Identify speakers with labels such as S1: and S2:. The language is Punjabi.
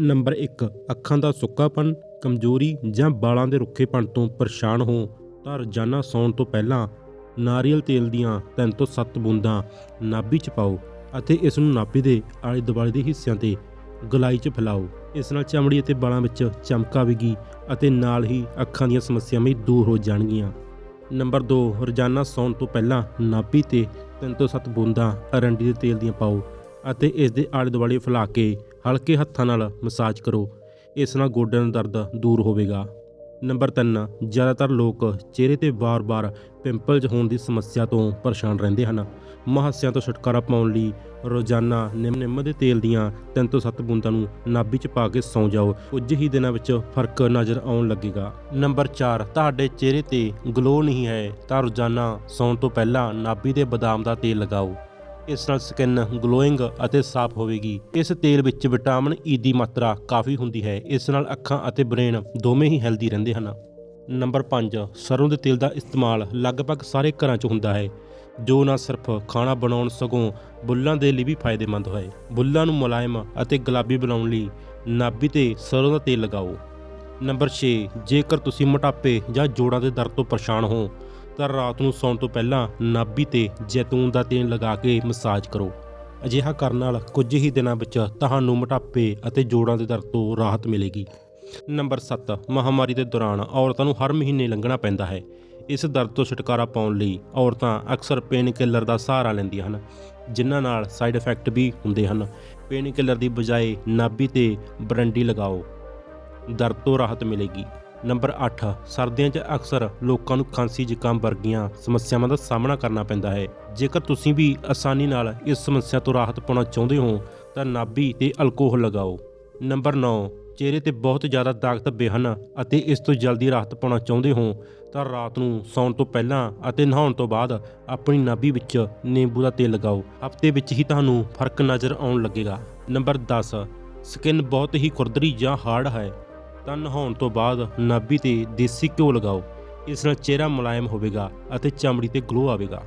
S1: ਨੰਬਰ 1 ਅੱਖਾਂ ਦਾ ਸੁੱਕਾਪਨ ਕਮਜ਼ੋਰੀ ਜਾਂ ਵਾਲਾਂ ਦੇ ਰੁੱਖੇਪਣ ਤੋਂ ਪਰੇਸ਼ਾਨ ਹੋ ਤਾਂ ਰੋਜ਼ਾਨਾ ਸੌਣ ਤੋਂ ਪਹਿਲਾਂ ਨਾਰੀਅਲ ਤੇਲ ਦੀਆਂ 3 ਤੋਂ 7 ਬੂੰਦਾਂ ਨਾਭੀ 'ਚ ਪਾਓ ਅਤੇ ਇਸ ਨੂੰ ਨਾਭੀ ਦੇ ਆਲੇ ਦੁਆਲੇ ਦੇ ਹਿੱਸਿਆਂ ਤੇ ਗਲਾਈ 'ਚ ਫੈਲਾਓ। ਇਸ ਨਾਲ ਚਮੜੀ ਅਤੇ ਵਾਲਾਂ ਵਿੱਚ ਚਮਕ ਆਵੇਗੀ ਅਤੇ ਨਾਲ ਹੀ ਅੱਖਾਂ ਦੀਆਂ ਸਮੱਸਿਆਵਾਂ ਵੀ ਦੂਰ ਹੋ ਜਾਣਗੀਆਂ। ਨੰਬਰ 2 ਰੋਜ਼ਾਨਾ ਸੌਣ ਤੋਂ ਪਹਿਲਾਂ ਨਾਭੀ ਤੇ 3 ਤੋਂ 7 ਬੂੰਦਾਂ ਅਰੰਡੀ ਦੇ ਤੇਲ ਦੀਆਂ ਪਾਓ ਅਤੇ ਇਸ ਦੇ ਆਲੇ ਦੁਆਲੇ ਫੈਲਾ ਕੇ ਹਲਕੇ ਹੱਥਾਂ ਨਾਲ ਮਸਾਜ ਕਰੋ। ਇਸ ਨਾਲ ਗੋਡਿਆਂ ਦਾ ਦਰਦ ਦੂਰ ਹੋਵੇਗਾ। ਨੰਬਰ 3 ਜ਼ਿਆਦਾਤਰ ਲੋਕ ਚਿਹਰੇ ਤੇ ਵਾਰ-ਵਾਰ ਪਿੰਪਲਜ਼ ਹੋਣ ਦੀ ਸਮੱਸਿਆ ਤੋਂ ਪਰੇਸ਼ਾਨ ਰਹਿੰਦੇ ਹਨ। ਮੁਹਾਸਿਆਂ ਤੋਂ ਛੁਟਕਾਰਾ ਪਾਉਣ ਲਈ ਰੋਜ਼ਾਨਾ ਨਿੰਮ ਨਿੰਮ ਦੇ ਤੇਲ ਦੀਆਂ 3 ਤੋਂ 7 ਬੂੰਦਾਂ ਨੂੰ ਨਾਭੀ 'ਚ ਪਾ ਕੇ ਸੌਂ ਜਾਓ। ਕੁਝ ਹੀ ਦਿਨਾਂ ਵਿੱਚ ਫ਼ਰਕ ਨਜ਼ਰ ਆਉਣ ਲੱਗੇਗਾ। ਨੰਬਰ 4 ਤੁਹਾਡੇ ਚਿਹਰੇ ਤੇ ਗਲੋ ਨਹੀਂ ਹੈ ਤਾਂ ਰੋਜ਼ਾਨਾ ਸੌਣ ਤੋਂ ਪਹਿਲਾਂ ਨਾਭੀ ਦੇ ਬਦਾਮ ਦਾ ਤੇਲ ਲਗਾਓ। ਇਸ ਨਾਲ ਸਕਿਨ ਗਲੋਇੰਗ ਅਤੇ ਸਾਫ਼ ਹੋਵੇਗੀ। ਇਸ ਤੇਲ ਵਿੱਚ ਵਿਟਾਮਿਨ ਈ e ਦੀ ਮਾਤਰਾ ਕਾਫੀ ਹੁੰਦੀ ਹੈ। ਇਸ ਨਾਲ ਅੱਖਾਂ ਅਤੇ ਬ੍ਰੇਨ ਦੋਵੇਂ ਹੀ ਹੈਲਦੀ ਰਹਿੰਦੇ ਹਨ। ਨੰਬਰ 5 ਸਰੋਂ ਦੇ ਤੇਲ ਦਾ ਇਸਤੇਮਾਲ ਲਗਭਗ ਸਾਰੇ ਘਰਾਂ 'ਚ ਹੁੰਦਾ ਹੈ, ਜੋ ਨਾ ਸਿਰਫ ਖਾਣਾ ਬਣਾਉਣ ਸਗੋਂ ਬੁੱਲਾਂ ਦੇ ਲਈ ਵੀ ਫਾਇਦੇਮੰਦ ਹੋਏ। ਬੁੱਲਾਂ ਨੂੰ ਮੁਲਾਇਮ ਅਤੇ ਗੁਲਾਬੀ ਬਣਾਉਣ ਲਈ ਨਾਭੀ ਤੇ ਸਰੋਂ ਦਾ ਤੇਲ ਲਗਾਓ। ਨੰਬਰ 6 ਜੇਕਰ ਤੁਸੀਂ ਮੋਟਾਪੇ ਜਾਂ ਜੋੜਾਂ ਦੇ ਦਰਦ ਤੋਂ ਪਰੇਸ਼ਾਨ ਹੋ ਤਾਂ ਰਾਤ ਨੂੰ ਸੌਣ ਤੋਂ ਪਹਿਲਾਂ ਨਾਭੀ ਤੇ ਜੈਤੂਨ ਦਾ ਤੇਲ ਲਗਾ ਕੇ ਮਸਾਜ ਕਰੋ। ਅਜਿਹਾ ਕਰਨ ਨਾਲ ਕੁਝ ਹੀ ਦਿਨਾਂ ਵਿੱਚ ਤੁਹਾਨੂੰ ਮੋਟਾਪੇ ਅਤੇ ਜੋੜਾਂ ਦੇ ਦਰਦ ਤੋਂ ਰਾਹਤ ਮਿਲੇਗੀ। ਨੰਬਰ 7 ਮਹਾਮਾਰੀ ਦੇ ਦੌਰਾਨ ਔਰਤਾਂ ਨੂੰ ਹਰ ਮਹੀਨੇ ਲੰਘਣਾ ਪੈਂਦਾ ਹੈ। ਇਸ ਦਰਦ ਤੋਂ ਛੁਟਕਾਰਾ ਪਾਉਣ ਲਈ ਔਰਤਾਂ ਅਕਸਰ ਪੇਨ ਕਿਲਰ ਦਾ ਸਹਾਰਾ ਲੈਂਦੀਆਂ ਹਨ, ਜਿਨ੍ਹਾਂ ਨਾਲ ਸਾਈਡ ਇਫੈਕਟ ਵੀ ਹੁੰਦੇ ਹਨ। ਪੇਨ ਕਿਲਰ ਦੀ ਬਜਾਏ ਨਾਭੀ ਤੇ ਬਰੰਡੀ ਲਗਾਓ। ਦਰਦ ਤੋਂ ਰਾਹਤ ਮਿਲੇਗੀ। ਨੰਬਰ 8 ਸਰਦੀਆਂ 'ਚ ਅਕਸਰ ਲੋਕਾਂ ਨੂੰ ਖਾਂਸੀ ਜ਼ੁਕਾਮ ਵਰਗੀਆਂ ਸਮੱਸਿਆਵਾਂ ਦਾ ਸਾਹਮਣਾ ਕਰਨਾ ਪੈਂਦਾ ਹੈ। ਜੇਕਰ ਤੁਸੀਂ ਵੀ ਆਸਾਨੀ ਨਾਲ ਇਸ ਸਮੱਸਿਆ ਤੋਂ ਰਾਹਤ ਪਾਉਣਾ ਚਾਹੁੰਦੇ ਹੋ, ਤਾਂ ਨਾਭੀ ਤੇ ਅਲਕੋਹਲ ਲਗਾਓ। ਨੰਬਰ 9 ਚਿਹਰੇ ਤੇ ਬਹੁਤ ਜ਼ਿਆਦਾ ਦਾਗ ਧੱਬੇ ਹਨ ਅਤੇ ਇਸ ਤੋਂ ਜਲਦੀ ਰਾਹਤ ਪਾਉਣਾ ਚਾਹੁੰਦੇ ਹੋ, ਤਾਂ ਰਾਤ ਨੂੰ ਸੌਣ ਤੋਂ ਪਹਿਲਾਂ ਅਤੇ ਨਹਾਉਣ ਤੋਂ ਬਾਅਦ ਆਪਣੀ ਨਾਭੀ ਵਿੱਚ ਨਿੰਬੂ ਦਾ ਤੇਲ ਲਗਾਓ। ਹਫ਼ਤੇ ਵਿੱਚ ਹੀ ਤੁਹਾਨੂੰ ਫ਼ਰਕ ਨਜ਼ਰ ਆਉਣ ਲੱਗੇਗਾ। ਨੰਬਰ 10 ਸਕਿਨ ਬਹੁਤ ਹੀ ਖੁਰਦਰੀ ਜਾਂ ਹਾਰਡ ਹੈ। ਤਾਂ ਨਹਾਉਣ ਤੋਂ ਬਾਅਦ ਨਾਭੀ ਤੇ ਦੇਸੀ ਘਿਓ ਲਗਾਓ। ਇਸ ਨਾਲ ਚਿਹਰਾ ਮੁਲਾਇਮ ਹੋਵੇਗਾ ਅਤੇ ਚਮੜੀ ਤੇ ਗਲੋ ਆਵੇਗਾ।